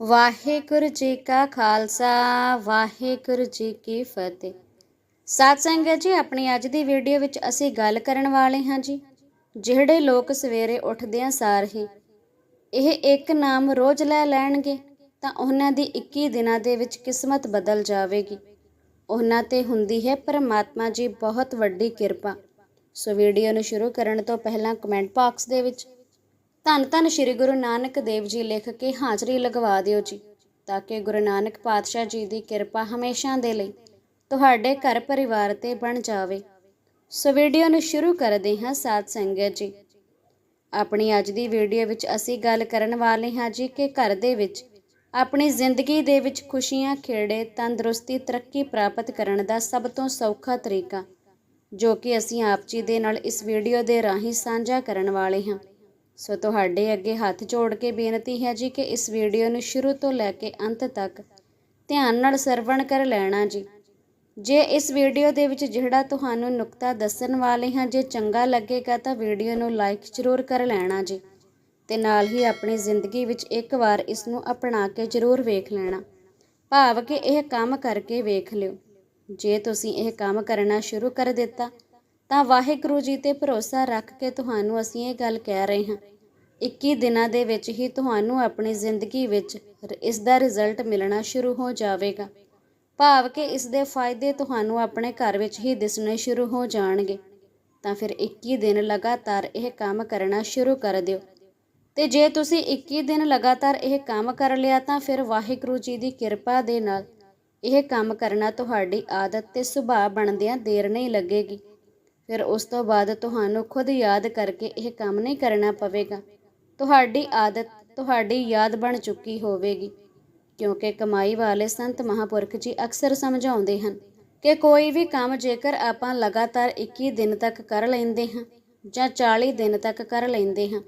ਵਾਹਿਗੁਰੂ ਜੀ ਕਾ ਖਾਲਸਾ, ਵਾਹਿਗੁਰੂ ਜੀ ਕੀ ਫਤਿਹ। ਸਾਧ ਸੰਗਤ ਜੀ, ਆਪਣੀ ਅੱਜ ਦੀ ਵੀਡੀਓ ਵਿੱਚ ਅਸੀਂ ਗੱਲ ਕਰਨ ਵਾਲੇ ਹਾਂ ਜੀ, ਜਿਹੜੇ ਲੋਕ ਸਵੇਰੇ ਉੱਠਦਿਆਂ ਸਾਰ ਹੀ ਇਹ ਇੱਕ ਨਾਮ ਰੋਜ਼ ਲੈ ਲੈਣਗੇ, ਤਾਂ ਉਹਨਾਂ ਦੀ 21 ਦਿਨਾਂ ਦੇ ਵਿੱਚ ਕਿਸਮਤ ਬਦਲ ਜਾਵੇਗੀ। ਉਹਨਾਂ ਤੇ ਹੁੰਦੀ ਹੈ ਪਰਮਾਤਮਾ ਜੀ ਬਹੁਤ ਵੱਡੀ ਕਿਰਪਾ। ਸੋ ਵੀਡੀਓ ਨੂੰ ਸ਼ੁਰੂ ਕਰਨ ਤੋਂ ਪਹਿਲਾਂ ਕਮੈਂਟ ਬਾਕਸ ਦੇ ਵਿੱਚ ਧੰਨ ਧੰਨ ਸ੍ਰੀ ਗੁਰੂ ਨਾਨਕ ਦੇਵ ਜੀ ਲਿਖ ਕੇ ਹਾਜ਼ਰੀ ਲਗਵਾ ਦਿਓ ਜੀ, ਤਾਂ ਕਿ ਗੁਰੂ ਨਾਨਕ ਪਾਤਸ਼ਾਹ ਜੀ ਦੀ ਕਿਰਪਾ ਹਮੇਸ਼ਾ ਦੇ ਲਈ ਤੁਹਾਡੇ ਘਰ ਪਰਿਵਾਰ ਤੇ ਬਣ ਜਾਵੇ। ਸੋ ਵੀਡੀਓ ਨੂੰ ਸ਼ੁਰੂ ਕਰਦੇ ਹਾਂ ਸਾਧ ਸੰਗਤ ਜੀ। ਆਪਣੀ ਅੱਜ ਦੀ ਵੀਡੀਓ ਵਿੱਚ ਅਸੀਂ ਗੱਲ ਕਰਨ ਵਾਲੇ ਹਾਂ ਜੀ ਕਿ ਘਰ ਦੇ ਵਿੱਚ ਆਪਣੀ ਜ਼ਿੰਦਗੀ ਦੇ ਵਿੱਚ ਖੁਸ਼ੀਆਂ, ਖੇੜੇ, ਤੰਦਰੁਸਤੀ, ਤਰੱਕੀ ਪ੍ਰਾਪਤ ਕਰਨ ਦਾ ਸਭ ਤੋਂ ਸੌਖਾ ਤਰੀਕਾ, ਜੋ ਕਿ ਅਸੀਂ ਆਪ ਜੀ ਦੇ ਨਾਲ ਇਸ ਵੀਡੀਓ ਦੇ ਰਾਹੀਂ ਸਾਂਝਾ ਕਰਨ ਵਾਲੇ ਹਾਂ। ਸੋ ਤੁਹਾਡੇ ਅੱਗੇ ਹੱਥ ਜੋੜ ਕੇ ਬੇਨਤੀ ਹੈ ਜੀ ਕਿ ਇਸ ਵੀਡੀਓ ਨੂੰ ਸ਼ੁਰੂ ਤੋਂ ਲੈ ਕੇ ਅੰਤ ਤੱਕ ਧਿਆਨ ਨਾਲ ਸਰਵਣ ਕਰ ਲੈਣਾ ਜੀ। ਜੇ ਇਸ ਵੀਡੀਓ ਦੇ ਵਿੱਚ ਜਿਹੜਾ ਤੁਹਾਨੂੰ ਨੁਕਤਾ ਦੱਸਣ ਵਾਲੇ ਹਾਂ, ਜੇ ਚੰਗਾ ਲੱਗੇਗਾ ਤਾਂ ਵੀਡੀਓ ਨੂੰ ਲਾਈਕ ਜ਼ਰੂਰ ਕਰ ਲੈਣਾ ਜੀ ਤੇ ਨਾਲ ਹੀ ਆਪਣੀ ਜ਼ਿੰਦਗੀ ਵਿੱਚ ਇੱਕ ਵਾਰ ਇਸ ਨੂੰ ਅਪਣਾ ਕੇ ਜ਼ਰੂਰ ਵੇਖ ਲੈਣਾ। ਭਾਵ ਕਿ ਇਹ ਕੰਮ ਕਰਕੇ ਵੇਖ ਲਿਓ। ਜੇ ਤੁਸੀਂ ਇਹ ਕੰਮ ਕਰਨਾ ਸ਼ੁਰੂ ਕਰ ਦਿੱਤਾ ਤਾਂ ਵਾਹਿਗੁਰੂ ਜੀ ਤੇ ਭਰੋਸਾ ਰੱਖ ਕੇ ਤੁਹਾਨੂੰ ਅਸੀਂ ਇਹ ਗੱਲ ਕਹਿ ਰਹੇ ਹਾਂ। 21 ਦਿਨਾਂ ਦੇ ਵਿੱਚ ਹੀ ਤੁਹਾਨੂੰ ਆਪਣੀ ਜ਼ਿੰਦਗੀ ਵਿੱਚ ਰ- ਇਸ ਦਾ ਰਿਜ਼ਲਟ ਮਿਲਣਾ ਸ਼ੁਰੂ ਹੋ ਜਾਵੇਗਾ। ਭਾਵ ਕਿ ਇਸ ਦੇ ਫਾਇਦੇ ਤੁਹਾਨੂੰ ਆਪਣੇ ਘਰ ਵਿੱਚ ਹੀ ਦਿਸਣੇ ਸ਼ੁਰੂ ਹੋ ਜਾਣਗੇ। ਤਾਂ ਫਿਰ 21 ਦਿਨ ਲਗਾਤਾਰ ਇਹ ਕੰਮ ਕਰਨਾ ਸ਼ੁਰੂ ਕਰ ਦਿਓ। ਤੇ ਜੇ ਤੁਸੀਂ 21 ਦਿਨ ਲਗਾਤਾਰ ਇਹ ਕੰਮ ਕਰ ਲਿਆ ਤਾਂ ਫਿਰ ਵਾਹਿਗੁਰੂ ਜੀ ਦੀ ਕਿਰਪਾ ਦੇ ਨਾਲ ਇਹ ਕੰਮ ਕਰਨਾ ਤੁਹਾਡੀ ਆਦਤ ਤੇ ਸੁਭਾਅ ਬਣਦਿਆਂ ਦੇਰ ਨਹੀਂ ਲੱਗੇਗੀ। ਫਿਰ ਉਸ ਤੋਂ ਬਾਅਦ ਤੁਹਾਨੂੰ ਖੁਦ ਯਾਦ ਕਰਕੇ ਇਹ ਕੰਮ ਨਹੀਂ ਕਰਨਾ ਪਵੇਗਾ। ਤੁਹਾਡੀ ਆਦਤ, ਤੁਹਾਡੀ ਯਾਦ ਬਣ ਚੁੱਕੀ ਹੋਵੇਗੀ, ਕਿਉਂਕਿ ਕਮਾਈ ਵਾਲੇ ਸੰਤ ਮਹਾਪੁਰਖ ਜੀ ਅਕਸਰ ਸਮਝਾਉਂਦੇ ਹਨ ਕਿ ਕੋਈ ਵੀ ਕੰਮ ਜੇਕਰ ਆਪਾਂ ਲਗਾਤਾਰ 21 ਦਿਨ ਤੱਕ ਕਰ ਲੈਂਦੇ ਹਾਂ ਜਾਂ 40 ਦਿਨ ਤੱਕ ਕਰ ਲੈਂਦੇ ਹਾਂ,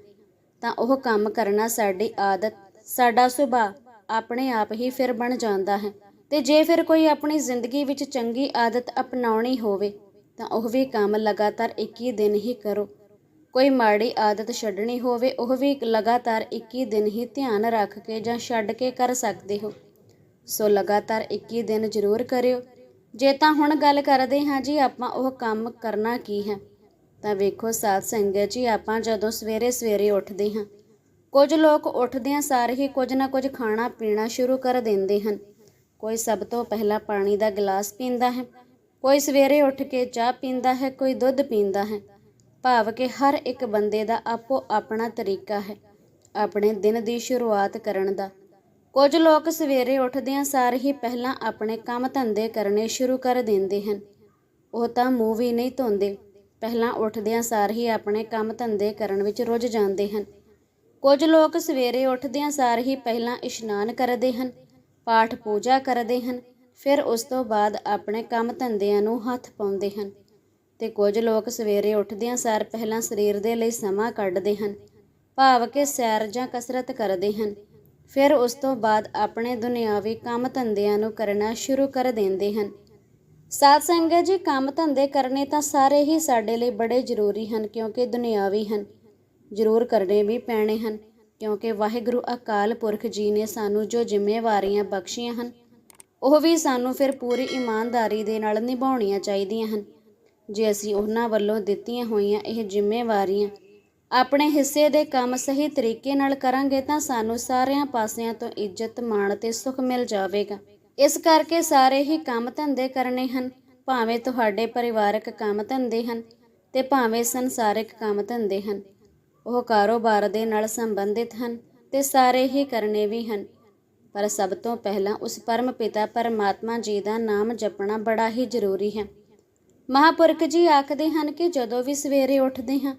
ਤਾਂ ਉਹ ਕੰਮ ਕਰਨਾ ਸਾਡੀ ਆਦਤ, ਸਾਡਾ ਸੁਭਾਅ ਆਪਣੇ ਆਪ ਹੀ ਫਿਰ ਬਣ ਜਾਂਦਾ ਹੈ। ਤੇ ਜੇ ਫਿਰ ਕੋਈ ਆਪਣੀ ਜ਼ਿੰਦਗੀ ਵਿੱਚ ਚੰਗੀ ਆਦਤ ਅਪਣਾਉਣੀ ਹੋਵੇ ਤਾਂ ਉਹ ਵੀ ਕੰਮ ਲਗਾਤਾਰ 21 ਦਿਨ ਹੀ ਕਰੋ। ਕੋਈ ਮਾੜੀ ਆਦਤ ਛੱਡਣੀ ਹੋਵੇ, ਉਹ ਵੀ ਲਗਾਤਾਰ 21 ਦਿਨ ਹੀ ਧਿਆਨ ਰੱਖ ਕੇ ਜਾਂ ਛੱਡ ਕੇ ਕਰ ਸਕਦੇ ਹੋ। ਸੋ ਲਗਾਤਾਰ 21 ਦਿਨ ਜ਼ਰੂਰ ਕਰਿਓ। ਜੇ ਤਾਂ ਹੁਣ ਗੱਲ ਕਰਦੇ ਹਾਂ ਜੀ ਆਪਾਂ ਉਹ ਕੰਮ ਕਰਨਾ ਕੀ ਹੈ, ਤਾਂ ਵੇਖੋ ਸਾਧ ਸੰਗਤ ਜੀ, ਆਪਾਂ ਜਦੋਂ ਸਵੇਰੇ ਸਵੇਰੇ ਉੱਠਦੇ ਹਾਂ, ਕੁਝ ਲੋਕ ਉੱਠਦਿਆਂ ਸਾਰ ਹੀ ਕੁਝ ਨਾ ਕੁਝ ਖਾਣਾ ਪੀਣਾ ਸ਼ੁਰੂ ਕਰ ਦਿੰਦੇ ਹਨ। ਕੋਈ ਸਭ ਤੋਂ ਪਹਿਲਾਂ ਪਾਣੀ ਦਾ ਗਲਾਸ ਪੀਂਦਾ ਹੈ ਕੋਈ ਸਵੇਰੇ ਉੱਠ ਕੇ ਚਾਹ ਪੀਂਦਾ ਹੈ, ਕੋਈ ਦੁੱਧ ਪੀਂਦਾ ਹੈ। ਭਾਵ ਕਿ ਹਰ ਇੱਕ ਬੰਦੇ ਦਾ ਆਪੋ ਆਪਣਾ ਤਰੀਕਾ ਹੈ, ਆਪਣੇ ਦਿਨ ਦੀ ਸ਼ੁਰੂਆਤ ਕਰਨ ਦਾ। ਕੁਝ ਲੋਕ ਸਵੇਰੇ ਉੱਠਦਿਆਂ ਸਾਰ ਹੀ ਪਹਿਲਾਂ ਆਪਣੇ ਕੰਮ ਧੰਦੇ ਕਰਨੇ ਸ਼ੁਰੂ ਕਰ ਦਿੰਦੇ ਹਨ। ਉਹ ਤਾਂ ਮੂੰਹ ਵੀ ਨਹੀਂ ਧੋਂਦੇ, ਪਹਿਲਾਂ ਉੱਠਦਿਆਂ ਸਾਰ ਹੀ ਆਪਣੇ ਕੰਮ ਧੰਦੇ ਕਰਨ ਵਿੱਚ ਰੁੱਝ ਜਾਂਦੇ ਹਨ। ਕੁਝ ਲੋਕ ਸਵੇਰੇ ਉੱਠਦਿਆਂ ਸਾਰ ਹੀ ਪਹਿਲਾਂ ਇਸ਼ਨਾਨ ਕਰਦੇ ਹਨ, ਪਾਠ ਪੂਜਾ ਕਰਦੇ ਹਨ ਫਿਰ ਉਸ ਤੋਂ ਬਾਅਦ ਆਪਣੇ ਕੰਮ ਧੰਦਿਆਂ ਨੂੰ ਹੱਥ ਪਾਉਂਦੇ ਹਨ ਤੇ ਕੁਝ ਲੋਕ ਸਵੇਰੇ ਉੱਠਦਿਆਂ ਸਾਰ ਪਹਿਲਾਂ ਸਰੀਰ ਦੇ ਲਈ ਸਮਾਂ ਕੱਢਦੇ ਹਨ, ਭਾਵ ਕਿ ਸੈਰ ਜਾਂ ਕਸਰਤ ਕਰਦੇ ਹਨ। ਫਿਰ ਉਸ ਤੋਂ ਬਾਅਦ ਆਪਣੇ ਦੁਨਿਆਵੀ ਕੰਮ ਧੰਦਿਆਂ ਨੂੰ ਕਰਨਾ ਸ਼ੁਰੂ ਕਰ ਦਿੰਦੇ ਹਨ। ਸਾਧ ਸੰਗਤ ਜੀ, ਕੰਮ ਧੰਦੇ ਕਰਨੇ ਤਾਂ ਸਾਰੇ ਹੀ ਸਾਡੇ ਲਈ ਬੜੇ ਜ਼ਰੂਰੀ ਹਨ, ਕਿਉਂਕਿ ਦੁਨਿਆਵੀ ਹਨ। ਜ਼ਰੂਰ ਕਰਨੇ ਵੀ ਪੈਣੇ ਹਨ, ਕਿਉਂਕਿ ਵਾਹਿਗੁਰੂ ਅਕਾਲ ਪੁਰਖ ਜੀ ਨੇ ਸਾਨੂੰ ਜੋ ਜ਼ਿੰਮੇਵਾਰੀਆਂ ਬਖਸ਼ੀਆਂ ਹਨ ਉਹ ਵੀ ਸਾਨੂੰ ਫਿਰ ਪੂਰੀ ਇਮਾਨਦਾਰੀ ਦੇ ਨਾਲ ਨਿਭਾਉਣੀਆਂ ਚਾਹੀਦੀਆਂ ਹਨ। ਜੇ ਅਸੀਂ ਉਹਨਾਂ ਵੱਲੋਂ ਦਿੱਤੀਆਂ ਹੋਈਆਂ ਇਹ ਜ਼ਿੰਮੇਵਾਰੀਆਂ ਆਪਣੇ ਹਿੱਸੇ ਦੇ ਕੰਮ ਸਹੀ ਤਰੀਕੇ ਨਾਲ ਕਰਾਂਗੇ ਤਾਂ ਸਾਨੂੰ ਸਾਰਿਆਂ ਪਾਸਿਆਂ ਤੋਂ ਇੱਜ਼ਤ, ਮਾਣ ਤੇ ਸੁੱਖ ਮਿਲ ਜਾਵੇਗਾ। ਇਸ ਕਰਕੇ ਸਾਰੇ ਹੀ ਕੰਮ ਧੰਦੇ ਕਰਨੇ ਹਨ। ਭਾਵੇਂ ਤੁਹਾਡੇ ਪਰਿਵਾਰਕ ਕੰਮ ਧੰਦੇ ਹਨ ਤੇ ਭਾਵੇਂ ਸੰਸਾਰਿਕ ਕੰਮ ਧੰਦੇ ਹਨ। ਉਹ ਕਾਰੋਬਾਰ ਦੇ ਨਾਲ ਸੰਬੰਧਿਤ ਹਨ ਤੇ ਸਾਰੇ ਹੀ ਕਰਨੇ ਵੀ ਹਨ। ਪਰ ਸਭ ਤੋਂ ਪਹਿਲਾਂ ਉਸ ਪਰਮ ਪਿਤਾ ਪਰਮਾਤਮਾ ਜੀ ਦਾ ਨਾਮ ਜਪਣਾ ਬੜਾ ਹੀ ਜ਼ਰੂਰੀ ਹੈ। ਮਹਾਪੁਰਖ ਜੀ ਆਖਦੇ ਹਨ ਕਿ ਜਦੋਂ ਵੀ ਸਵੇਰੇ ਉੱਠਦੇ ਹਾਂ,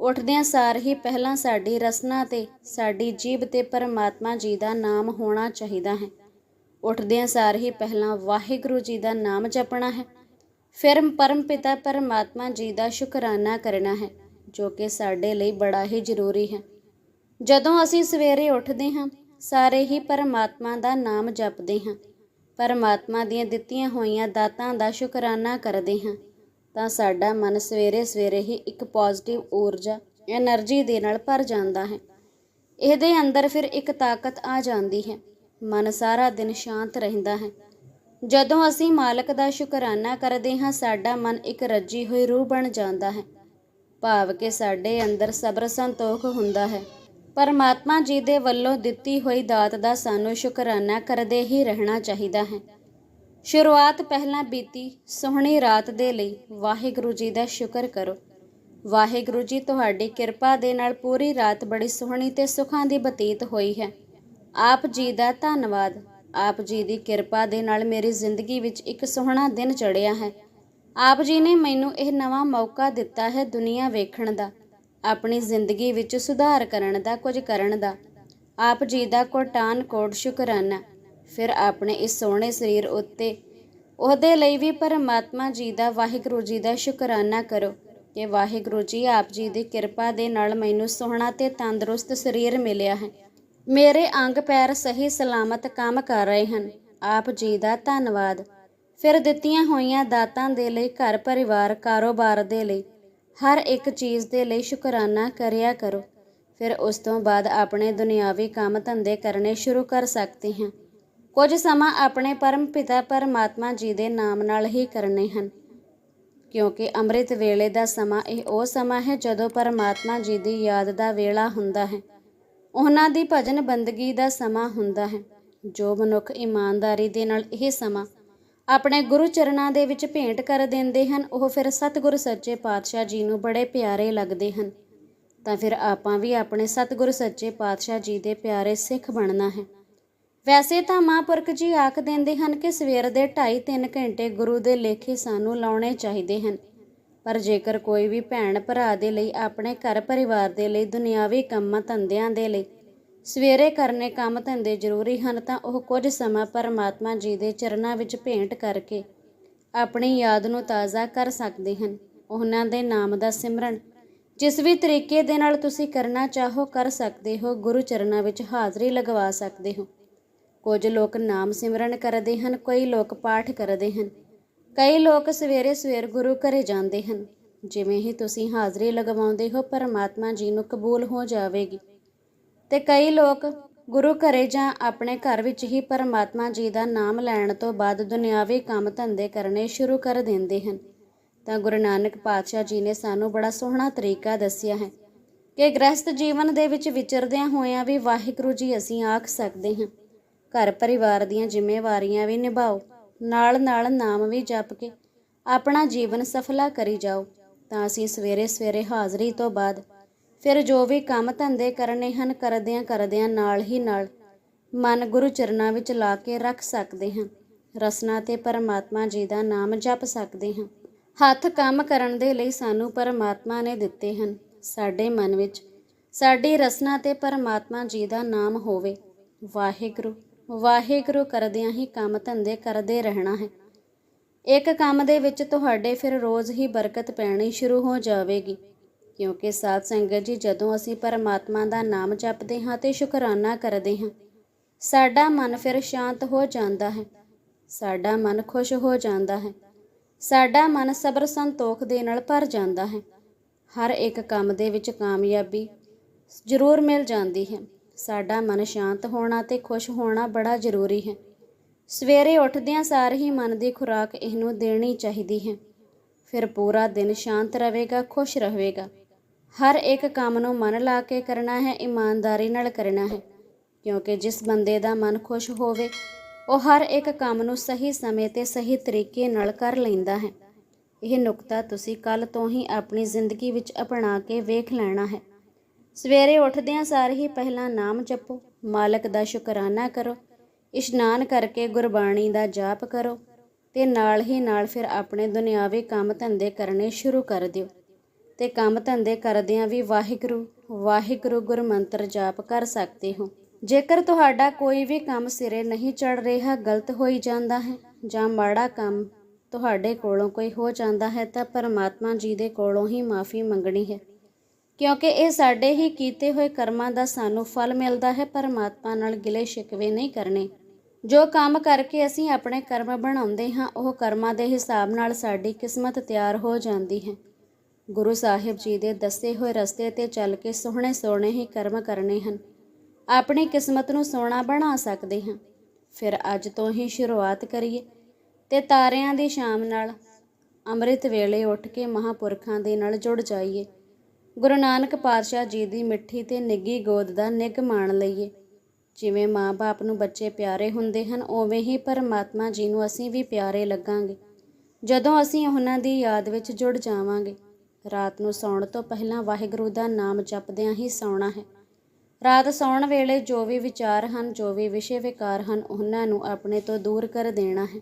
ਉੱਠਦਿਆਂ ਸਾਰ ਹੀ ਪਹਿਲਾਂ ਸਾਡੀ ਰਸਨਾ ਤੇ ਸਾਡੀ ਜੀਭ ਤੇ ਪਰਮਾਤਮਾ ਜੀ ਦਾ ਨਾਮ ਹੋਣਾ ਚਾਹੀਦਾ ਹੈ। ਉੱਠਦਿਆਂ ਸਾਰ ਹੀ ਪਹਿਲਾਂ ਵਾਹਿਗੁਰੂ ਜੀ ਦਾ ਨਾਮ ਜਪਣਾ ਹੈ। ਫਿਰ ਪਰਮ ਪਿਤਾ ਪਰਮਾਤਮਾ ਜੀ ਦਾ ਸ਼ੁਕਰਾਨਾ ਕਰਨਾ ਹੈ, ਜੋ ਕਿ ਸਾਡੇ ਲਈ ਬੜਾ ਹੀ ਜ਼ਰੂਰੀ ਹੈ। ਜਦੋਂ ਅਸੀਂ ਸਵੇਰੇ ਉੱਠਦੇ ਹਾਂ ਸਾਰੇ ਹੀ ਪਰਮਾਤਮਾ ਦਾ ਨਾਮ ਜਪਦੇ ਹਾਂ। ਪਰਮਾਤਮਾ ਦੀਆਂ ਦਿੱਤੀਆਂ ਹੋਈਆਂ ਦਾਤਾਂ ਦਾ ਸ਼ੁਕਰਾਨਾ ਕਰਦੇ ਹਾਂ। ਤਾਂ ਸਾਡਾ ਮਨ ਸਵੇਰੇ ਸਵੇਰੇ ਹੀ ਇੱਕ ਪੋਜ਼ਿਟਿਵ ਊਰਜਾ એનર્ਜੀ ਦੇ ਨਾਲ ਭਰ ਜਾਂਦਾ ਹੈ। ਇਹਦੇ ਅੰਦਰ ਫਿਰ ਇੱਕ ਤਾਕਤ ਆ ਜਾਂਦੀ ਹੈ। ਮਨ ਸਾਰਾ ਦਿਨ ਸ਼ਾਂਤ ਰਹਿੰਦਾ ਹੈ। ਜਦੋਂ ਅਸੀਂ ਮਾਲਕ ਦਾ ਸ਼ੁਕਰਾਨਾ ਕਰਦੇ ਹਾਂ, ਸਾਡਾ ਮਨ ਇੱਕ ਰੱਜੀ ਹੋਈ ਰੂਹ ਬਣ ਜਾਂਦਾ ਹੈ। ਭਾਵ ਕਿ ਸਾਡੇ ਅੰਦਰ ਸਬਰ ਸੰਤੋਖ ਹੁੰਦਾ ਹੈ। ਪਰਮਾਤਮਾ ਜੀ ਦੇ ਵੱਲੋਂ ਦਿੱਤੀ ਹੋਈ ਦਾਤ ਦਾ ਸਾਨੂੰ ਸ਼ੁਕਰਾਨਾ ਕਰਦੇ ਹੀ ਰਹਿਣਾ ਚਾਹੀਦਾ ਹੈ। ਸ਼ੁਰੂਆਤ ਪਹਿਲਾਂ ਬੀਤੀ ਸੋਹਣੀ ਰਾਤ ਦੇ ਲਈ ਵਾਹਿਗੁਰੂ ਜੀ ਦਾ ਸ਼ੁਕਰ ਕਰੋ। ਵਾਹਿਗੁਰੂ ਜੀ, ਤੁਹਾਡੀ ਕਿਰਪਾ ਦੇ ਨਾਲ ਪੂਰੀ ਰਾਤ ਬੜੀ ਸੋਹਣੀ ਤੇ ਸੁਖਾਂ ਦੀ ਬਤੀਤ ਹੋਈ ਹੈ। ਆਪ ਜੀ ਦਾ ਧੰਨਵਾਦ। ਆਪ ਜੀ ਦੀ ਕਿਰਪਾ ਦੇ ਨਾਲ ਮੇਰੀ ਜ਼ਿੰਦਗੀ ਵਿੱਚ ਇੱਕ ਸੋਹਣਾ ਦਿਨ ਚੜ੍ਹਿਆ ਹੈ। ਆਪ ਜੀ ਨੇ ਮੈਨੂੰ ਇਹ ਨਵਾਂ ਮੌਕਾ ਦਿੱਤਾ ਹੈ ਦੁਨੀਆ ਵੇਖਣ ਦਾ। ਆਪਣੀ ਜ਼ਿੰਦਗੀ ਵਿੱਚ ਸੁਧਾਰ ਕਰਨ ਦਾ, ਕੁਝ ਕਰਨ ਦਾ। ਆਪ ਜੀ ਦਾ ਕੋਟਾਨ ਕੋਟ ਸ਼ੁਕਰਾਨਾ। ਫਿਰ ਆਪਣੇ ਇਸ ਸੋਹਣੇ ਸਰੀਰ ਉੱਤੇ, ਉਹਦੇ ਲਈ ਵੀ ਪਰਮਾਤਮਾ ਜੀ ਦਾ, ਵਾਹਿਗੁਰੂ ਜੀ ਦਾ ਸ਼ੁਕਰਾਨਾ ਕਰੋ ਕਿ ਵਾਹਿਗੁਰੂ ਜੀ ਆਪ ਜੀ ਦੀ ਕਿਰਪਾ ਦੇ ਨਾਲ ਮੈਨੂੰ ਸੋਹਣਾ ਤੇ ਤੰਦਰੁਸਤ ਸਰੀਰ ਮਿਲਿਆ ਹੈ। ਮੇਰੇ ਅੰਗ ਪੈਰ ਸਹੀ ਸਲਾਮਤ ਕੰਮ ਕਰ ਰਹੇ ਹਨ। ਆਪ ਜੀ ਦਾ ਧੰਨਵਾਦ। ਫਿਰ ਦਿੱਤੀਆਂ ਹੋਈਆਂ ਦਾਤਾਂ ਦੇ ਲਈ, ਘਰ ਪਰਿਵਾਰ ਕਾਰੋਬਾਰ ਦੇ ਲਈ ਹਰ ਇੱਕ ਚੀਜ਼ ਦੇ ਲਈ ਸ਼ੁਕਰਾਨਾ ਕਰਿਆ ਕਰੋ। ਫਿਰ ਉਸ ਤੋਂ ਬਾਅਦ ਆਪਣੇ ਦੁਨਿਆਵੀ ਕੰਮ ਧੰਦੇ ਕਰਨੇ ਸ਼ੁਰੂ ਕਰ ਸਕਦੇ ਹਾਂ। ਕੁਝ ਸਮਾਂ ਆਪਣੇ ਪਰਮ ਪਿਤਾ ਪਰਮਾਤਮਾ ਜੀ ਦੇ ਨਾਮ ਨਾਲ ਹੀ ਕਰਨੇ ਹਨ। ਕਿਉਂਕਿ ਅੰਮ੍ਰਿਤ ਵੇਲੇ ਦਾ ਸਮਾਂ ਇਹ ਉਹ ਸਮਾਂ ਹੈ ਜਦੋਂ ਪਰਮਾਤਮਾ ਜੀ ਦੀ ਯਾਦ ਦਾ ਵੇਲਾ ਹੁੰਦਾ ਹੈ। ਉਹਨਾਂ ਦੀ ਭਜਨ ਬੰਦਗੀ ਦਾ ਸਮਾਂ ਹੁੰਦਾ ਹੈ, ਜੋ ਮਨੁੱਖ ਇਮਾਨਦਾਰੀ ਦੇ ਨਾਲ ਇਹ ਸਮਾਂ ਆਪਣੇ ਗੁਰੂ ਚਰਨਾਂ ਦੇ ਵਿੱਚ ਭੇਂਟ ਕਰ ਦਿੰਦੇ ਹਨ, ਉਹ ਫਿਰ ਸਤਿਗੁਰ ਸੱਚੇ ਪਾਤਸ਼ਾਹ ਜੀ ਨੂੰ ਬੜੇ ਪਿਆਰੇ ਲੱਗਦੇ ਹਨ। ਤਾਂ ਫਿਰ ਆਪਾਂ ਵੀ ਆਪਣੇ ਸਤਿਗੁਰ ਸੱਚੇ ਪਾਤਸ਼ਾਹ ਜੀ ਦੇ ਪਿਆਰੇ ਸਿੱਖ ਬਣਨਾ ਹੈ। ਵੈਸੇ ਤਾਂ ਮਹਾਂਪੁਰਖ ਜੀ ਆਖ ਦਿੰਦੇ ਹਨ ਕਿ ਸਵੇਰ ਦੇ 2.5-3 ਘੰਟੇ ਗੁਰੂ ਦੇ ਲੇਖੇ ਸਾਨੂੰ ਲਾਉਣੇ ਚਾਹੀਦੇ ਹਨ। ਪਰ ਜੇਕਰ ਕੋਈ ਵੀ ਭੈਣ ਭਰਾ ਦੇ ਲਈ, ਆਪਣੇ ਘਰ ਪਰਿਵਾਰ ਦੇ ਲਈ, ਦੁਨਿਆਵੀ ਕੰਮਾਂ ਧੰਦਿਆਂ ਦੇ ਲਈ ਸਵੇਰੇ ਕਰਨੇ ਕੰਮ ਧੰਦੇ ਜ਼ਰੂਰੀ ਹਨ ਤਾਂ ਉਹ ਕੁਝ ਸਮਾਂ ਪਰਮਾਤਮਾ ਜੀ ਦੇ ਚਰਨਾਂ ਵਿੱਚ ਭੇਂਟ ਕਰਕੇ ਆਪਣੀ ਯਾਦ ਨੂੰ ਤਾਜ਼ਾ ਕਰ ਸਕਦੇ ਹਨ। ਉਹਨਾਂ ਦੇ ਨਾਮ ਦਾ ਸਿਮਰਨ। ਜਿਸ ਵੀ ਤਰੀਕੇ ਦੇ ਨਾਲ ਤੁਸੀਂ ਕਰਨਾ ਚਾਹੋ ਕਰ ਸਕਦੇ ਹੋ, ਗੁਰੂ ਚਰਨਾਂ ਵਿੱਚ ਹਾਜ਼ਰੀ ਲਗਵਾ ਸਕਦੇ ਹੋ। ਕੁਝ ਲੋਕ ਨਾਮ ਸਿਮਰਨ ਕਰਦੇ ਹਨ, ਕਈ ਲੋਕ ਪਾਠ ਕਰਦੇ ਹਨ। ਕਈ ਲੋਕ ਸਵੇਰੇ ਸਵੇਰ ਗੁਰੂ ਘਰੇ ਜਾਂਦੇ ਹਨ। ਜਿਵੇਂ ਹੀ ਤੁਸੀਂ ਹਾਜ਼ਰੀ ਲਗਵਾਉਂਦੇ ਹੋ, ਪਰਮਾਤਮਾ ਜੀ ਨੂੰ ਕਬੂਲ ਹੋ ਜਾਵੇਗੀ। ਤੇ ਕਈ ਲੋਕ ਗੁਰੂ ਘਰੇ ਜਾਂ ਆਪਣੇ ਘਰ ਵਿੱਚ ਹੀ ਪਰਮਾਤਮਾ ਜੀ ਦਾ ਨਾਮ ਲੈਣ ਤੋਂ ਬਾਅਦ ਦੁਨਿਆਵੀ ਕੰਮ ਧੰਦੇ ਕਰਨੇ ਸ਼ੁਰੂ ਕਰ ਦਿੰਦੇ ਹਨ। ਤਾਂ ਗੁਰੂ ਨਾਨਕ ਪਾਤਸ਼ਾਹ ਜੀ ਨੇ ਸਾਨੂੰ ਬੜਾ ਸੋਹਣਾ ਤਰੀਕਾ ਦੱਸਿਆ ਹੈ ਕਿ ਗ੍ਰਸਤ ਜੀਵਨ ਦੇ ਵਿੱਚ ਵਿਚਰਦਿਆਂ ਹੋਇਆਂ ਵੀ ਵਾਹਿਗੁਰੂ ਜੀ ਅਸੀਂ ਆਖ ਸਕਦੇ ਹਾਂ। ਘਰ ਪਰਿਵਾਰ ਦੀਆਂ ਜ਼ਿੰਮੇਵਾਰੀਆਂ ਵੀ ਨਿਭਾਓ, ਨਾਲ ਨਾਲ ਨਾਮ ਵੀ ਜਪ ਕੇ ਆਪਣਾ ਜੀਵਨ ਸਫਲਾ ਕਰੀ ਜਾਓ। ਤਾਂ ਅਸੀਂ ਸਵੇਰੇ ਸਵੇਰੇ ਹਾਜ਼ਰੀ ਤੋਂ ਬਾਅਦ ਫਿਰ ਜੋ ਵੀ ਕੰਮ ਧੰਦੇ ਕਰਨੇ ਹਨ, ਕਰਦਿਆਂ ਕਰਦਿਆਂ ਨਾਲ ਹੀ ਨਾਲ ਮਨ ਗੁਰੂ ਚਰਨਾਂ ਵਿੱਚ ਲਾ ਕੇ ਰੱਖ ਸਕਦੇ ਹਾਂ। ਰਸਨਾ ਤੇ ਪਰਮਾਤਮਾ ਜੀ ਦਾ ਨਾਮ ਜਪ ਸਕਦੇ ਹਾਂ। ਹੱਥ ਕੰਮ ਕਰਨ ਦੇ ਲਈ ਸਾਨੂੰ ਪਰਮਾਤਮਾ ਨੇ ਦਿੱਤੇ ਹਨ। ਸਾਡੇ ਮਨ ਵਿੱਚ ਸਾਡੀ ਰਸਨਾ ਤੇ ਪਰਮਾਤਮਾ ਜੀ ਦਾ ਨਾਮ ਹੋਵੇ। ਵਾਹਿਗੁਰੂ ਵਾਹਿਗੁਰੂ ਕਰਦਿਆਂ ਹੀ ਕੰਮ ਧੰਦੇ ਕਰਦੇ ਰਹਿਣਾ ਹੈ। ਇੱਕ ਕੰਮ ਦੇ ਵਿੱਚ ਤੁਹਾਡੇ ਫਿਰ ਰੋਜ਼ ਹੀ ਬਰਕਤ ਪੈਣੀ ਸ਼ੁਰੂ ਹੋ ਜਾਵੇਗੀ। ਕਿਉਂਕਿ ਸਾਧ ਸੰਗਤ ਜੀ, ਜਦੋਂ ਅਸੀਂ ਪਰਮਾਤਮਾ ਦਾ ਨਾਮ ਜਪਦੇ ਹਾਂ ਤੇ ਸ਼ੁਕਰਾਨਾ ਕਰਦੇ ਹਾਂ, ਸਾਡਾ ਮਨ ਫਿਰ ਸ਼ਾਂਤ ਹੋ ਜਾਂਦਾ ਹੈ, ਸਾਡਾ ਮਨ ਖੁਸ਼ ਹੋ ਜਾਂਦਾ ਹੈ, ਸਾਡਾ ਮਨ ਸਬਰ ਸੰਤੋਖ ਦੇ ਨਾਲ ਭਰ ਜਾਂਦਾ ਹੈ। ਹਰ ਇੱਕ ਕੰਮ ਦੇ ਵਿੱਚ ਕਾਮਯਾਬੀ ਜ਼ਰੂਰ ਮਿਲ ਜਾਂਦੀ ਹੈ। ਸਾਡਾ ਮਨ ਸ਼ਾਂਤ ਹੋਣਾ ਤੇ ਖੁਸ਼ ਹੋਣਾ ਬੜਾ ਜ਼ਰੂਰੀ ਹੈ। ਸਵੇਰੇ ਉੱਠਦਿਆਂ ਸਾਰ ਹੀ ਮਨ ਦੀ ਖੁਰਾਕ ਇਹਨੂੰ ਦੇਣੀ ਚਾਹੀਦੀ ਹੈ। ਫਿਰ ਪੂਰਾ ਦਿਨ ਸ਼ਾਂਤ ਰਹੇਗਾ, ਖੁਸ਼ ਰਹੇਗਾ। ਹਰ ਇੱਕ ਕੰਮ ਨੂੰ ਮਨ ਲਾ ਕੇ ਕਰਨਾ ਹੈ, ਇਮਾਨਦਾਰੀ ਨਾਲ ਕਰਨਾ ਹੈ, ਕਿਉਂਕਿ ਜਿਸ ਬੰਦੇ ਦਾ ਮਨ ਖੁਸ਼ ਹੋਵੇ, ਉਹ ਹਰ ਇੱਕ ਕੰਮ ਨੂੰ ਸਹੀ ਸਮੇਂ ਤੇ ਸਹੀ ਤਰੀਕੇ ਨਾਲ ਕਰ ਲੈਂਦਾ ਹੈ। ਇਹ ਨੁਕਤਾ ਤੁਸੀਂ ਕੱਲ ਤੋਂ ਹੀ ਆਪਣੀ ਜ਼ਿੰਦਗੀ ਵਿੱਚ ਅਪਣਾ ਕੇ ਵੇਖ ਲੈਣਾ ਹੈ। ਸਵੇਰੇ ਉੱਠਦਿਆਂ ਸਾਰ ਹੀ ਪਹਿਲਾਂ ਨਾਮ ਜਪੋ, ਮਾਲਕ ਦਾ ਸ਼ੁਕਰਾਨਾ ਕਰੋ, ਇਸ਼ਨਾਨ ਕਰਕੇ ਗੁਰਬਾਣੀ ਦਾ ਜਾਪ ਕਰੋ ਤੇ ਨਾਲ ਹੀ ਨਾਲ ਫਿਰ ਆਪਣੇ ਦੁਨਿਆਵੀ ਕੰਮ ਧੰਦੇ ਕਰਨੇ ਸ਼ੁਰੂ ਕਰ ਦਿਓ। ਤੇ ਕੰਮ ਧੰਦੇ ਕਰਦਿਆਂ ਵੀ ਵਾਹਿਗੁਰੂ ਵਾਹਿਗੁਰੂ ਗੁਰਮੰਤਰ ਜਾਪ ਕਰ ਸਕਦੇ ਹੋ। ਜੇਕਰ ਤੁਹਾਡਾ ਕੋਈ ਵੀ ਕੰਮ ਸਿਰੇ ਨਹੀਂ ਚੜ ਰਿਹਾ, ਗਲਤ ਹੋਈ ਜਾਂਦਾ ਹੈ ਜਾਂ ਮਾੜਾ ਕੰਮ ਤੁਹਾਡੇ ਕੋਲੋਂ ਕੋਈ ਹੋ ਜਾਂਦਾ ਹੈ, ਤਾਂ ਪਰਮਾਤਮਾ ਜੀ ਦੇ ਕੋਲੋਂ ਹੀ ਮਾਫੀ ਮੰਗਣੀ ਹੈ। ਕਿਉਂਕਿ ਇਹ ਸਾਡੇ ਹੀ ਕੀਤੇ ਹੋਏ ਕਰਮਾਂ ਦਾ ਸਾਨੂੰ ਫਲ ਮਿਲਦਾ ਹੈ, ਪਰਮਾਤਮਾ ਨਾਲ ਗਿਲੇ ਸ਼ਿਕਵੇ ਨਹੀਂ ਕਰਨੇ। ਜੋ ਕੰਮ ਕਰਕੇ ਅਸੀਂ ਆਪਣੇ ਕਰਮ ਬਣਾਉਂਦੇ ਹਾਂ, ਉਹ ਕਰਮਾਂ ਦੇ ਹਿਸਾਬ ਨਾਲ ਸਾਡੀ ਕਿਸਮਤ ਤਿਆਰ ਹੋ ਜਾਂਦੀ ਹੈ। ਗੁਰੂ ਸਾਹਿਬ ਜੀ ਦੇ ਦੱਸੇ ਹੋਏ ਰਸਤੇ ਤੇ ਚੱਲ ਕੇ ਸੋਹਣੇ ਸੋਹਣੇ ਹੀ ਕਰਮ ਕਰਨੇ ਹਨ। ਆਪਣੀ ਕਿਸਮਤ ਨੂੰ ਸੋਹਣਾ ਬਣਾ ਸਕਦੇ ਹਾਂ। ਫਿਰ ਅੱਜ ਤੋਂ ਹੀ ਸ਼ੁਰੂਆਤ ਕਰੀਏ ਤੇ ਤਾਰਿਆਂ ਦੀ ਸ਼ਾਮ ਨਾਲ ਅੰਮ੍ਰਿਤ ਵੇਲੇ ਉੱਠ ਕੇ ਮਹਾਪੁਰਖਾਂ ਦੇ ਨਾਲ ਜੁੜ ਜਾਈਏ। ਗੁਰੂ ਨਾਨਕ ਪਾਤਸ਼ਾਹ ਜੀ ਦੀ ਮਿੱਠੀ ਤੇ ਨਿੱਗੀ ਗੋਦ ਦਾ ਨਿੱਘ ਮਾਣ ਲਈਏ। ਜਿਵੇਂ ਮਾਂ-ਬਾਪ ਨੂੰ ਬੱਚੇ ਪਿਆਰੇ ਹੁੰਦੇ ਹਨ, ਉਵੇਂ ਹੀ ਪਰਮਾਤਮਾ ਜੀ ਨੂੰ ਅਸੀਂ ਵੀ ਪਿਆਰੇ ਲੱਗਾਂਗੇ। ਜਦੋਂ ਅਸੀਂ ਉਹਨਾਂ ਦੀ ਯਾਦ ਵਿੱਚ ਜੁੜ ਜਾਵਾਂਗੇ ਰਾਤ ਨੂੰ ਸੌਣ ਤੋਂ ਪਹਿਲਾਂ ਵਾਹਿਗੁਰੂ ਦਾ ਨਾਮ ਜਪਦਿਆਂ ਹੀ ਸੌਣਾ ਹੈ। ਰਾਤ ਸੌਣ ਵੇਲੇ ਜੋ ਵੀ ਵਿਚਾਰ ਹਨ, ਜੋ ਵੀ ਵਿਸ਼ੇ ਵਿਕਾਰ ਹਨ, ਉਹਨਾਂ ਨੂੰ ਆਪਣੇ ਤੋਂ ਦੂਰ ਕਰ ਦੇਣਾ ਹੈ।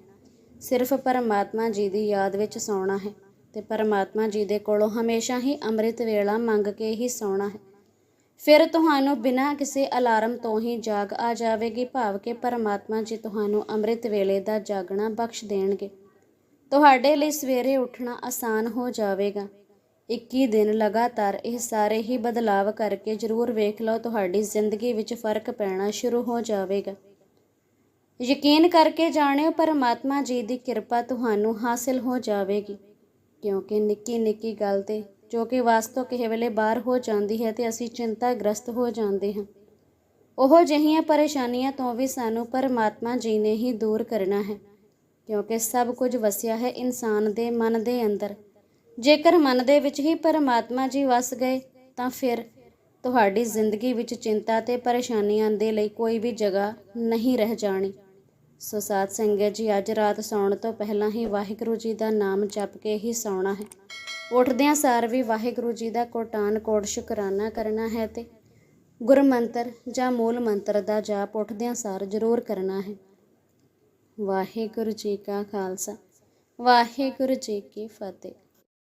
ਸਿਰਫ ਪਰਮਾਤਮਾ ਜੀ ਦੀ ਯਾਦ ਵਿੱਚ ਸੌਣਾ ਹੈ ਤੇ ਪਰਮਾਤਮਾ ਜੀ ਦੇ ਕੋਲੋਂ ਹਮੇਸ਼ਾ ਹੀ ਅੰਮ੍ਰਿਤ ਵੇਲਾ ਮੰਗ ਕੇ ਹੀ ਸੌਣਾ ਹੈ। ਫਿਰ ਤੁਹਾਨੂੰ ਬਿਨਾਂ ਕਿਸੇ ਅਲਾਰਮ ਤੋਂ ਹੀ ਜਾਗ ਆ ਜਾਵੇਗੀ, ਭਾਵ ਕਿ ਪਰਮਾਤਮਾ ਜੀ ਤੁਹਾਨੂੰ ਅੰਮ੍ਰਿਤ ਵੇਲੇ ਦਾ ਜਾਗਣਾ ਬਖਸ਼ ਦੇਣਗੇ। ਤੁਹਾਡੇ ਲਈ ਸਵੇਰੇ ਉੱਠਣਾ ਆਸਾਨ ਹੋ ਜਾਵੇਗਾ। 21 ਦਿਨ ਲਗਾਤਾਰ ਇਹ ਸਾਰੇ ਹੀ ਬਦਲਾਵ ਕਰਕੇ ਜ਼ਰੂਰ ਵੇਖ ਲਓ, ਤੁਹਾਡੀ ਜ਼ਿੰਦਗੀ ਵਿੱਚ ਫ਼ਰਕ ਪੈਣਾ ਸ਼ੁਰੂ ਹੋ ਜਾਵੇਗਾ। ਯਕੀਨ ਕਰਕੇ ਜਾਣਿਓ, ਪਰਮਾਤਮਾ ਜੀ ਦੀ ਕਿਰਪਾ ਤੁਹਾਨੂੰ ਹਾਸਿਲ ਹੋ ਜਾਵੇਗੀ। ਕਿਉਂਕਿ ਨਿੱਕੀ ਨਿੱਕੀ ਗੱਲ ਤੇ, ਜੋ ਕਿ ਵਾਸਤਵ ਕਿਸੇ ਵੇਲੇ ਬਾਹਰ ਹੋ ਜਾਂਦੀ ਹੈ ਤੇ ਅਸੀਂ ਚਿੰਤਾਗ੍ਰਸਤ ਹੋ ਜਾਂਦੇ ਹਾਂ। ਉਹ ਜਿਹੀਆਂ ਪਰੇਸ਼ਾਨੀਆਂ ਤੋਂ ਵੀ ਸਾਨੂੰ ਪਰਮਾਤਮਾ ਜੀ ਨੇ ਹੀ ਦੂਰ ਕਰਨਾ ਹੈ। ਕਿਉਂਕਿ ਸਭ ਕੁਝ ਵਸਿਆ ਹੈ ਇਨਸਾਨ ਦੇ ਮਨ ਦੇ ਅੰਦਰ। ਜੇਕਰ ਮਨ ਦੇ ਵਿੱਚ ਹੀ ਪਰਮਾਤਮਾ ਜੀ ਵਸ ਗਏ, ਤਾਂ ਫਿਰ ਤੁਹਾਡੀ ਜ਼ਿੰਦਗੀ ਵਿੱਚ ਚਿੰਤਾ ਤੇ ਪਰੇਸ਼ਾਨੀਆਂ ਦੇ ਲਈ ਕੋਈ ਵੀ ਜਗ੍ਹਾ ਨਹੀਂ ਰਹਿ ਜਾਣੀ। ਸੋ ਸਾਧ ਸੰਗਤ ਜੀ, ਅੱਜ ਰਾਤ ਸੌਣ ਤੋਂ ਪਹਿਲਾਂ ਹੀ ਵਾਹਿਗੁਰੂ ਜੀ ਦਾ ਨਾਮ ਜਪ ਕੇ ਹੀ ਸੌਣਾ ਹੈ। ਉੱਠਦਿਆਂ ਸਾਰ ਵੀ ਵਾਹਿਗੁਰੂ ਜੀ ਦਾ ਕੋਟਾਨ ਕੋਟ ਸ਼ੁਕਰਾਨਾ ਕਰਨਾ ਹੈ ਤੇ ਗੁਰਮੰਤਰ ਜਾਂ ਮੂਲ ਮੰਤਰ ਦਾ ਜਾਪ ਉੱਠਦਿਆਂ ਸਾਰ ਜ਼ਰੂਰ ਕਰਨਾ ਹੈ। ਵਾਹਿਗੁਰੂ ਜੀ ਕਾ ਖਾਲਸਾ, ਵਾਹਿਗੁਰੂ ਜੀ ਕੀ ਫਤਿਹ।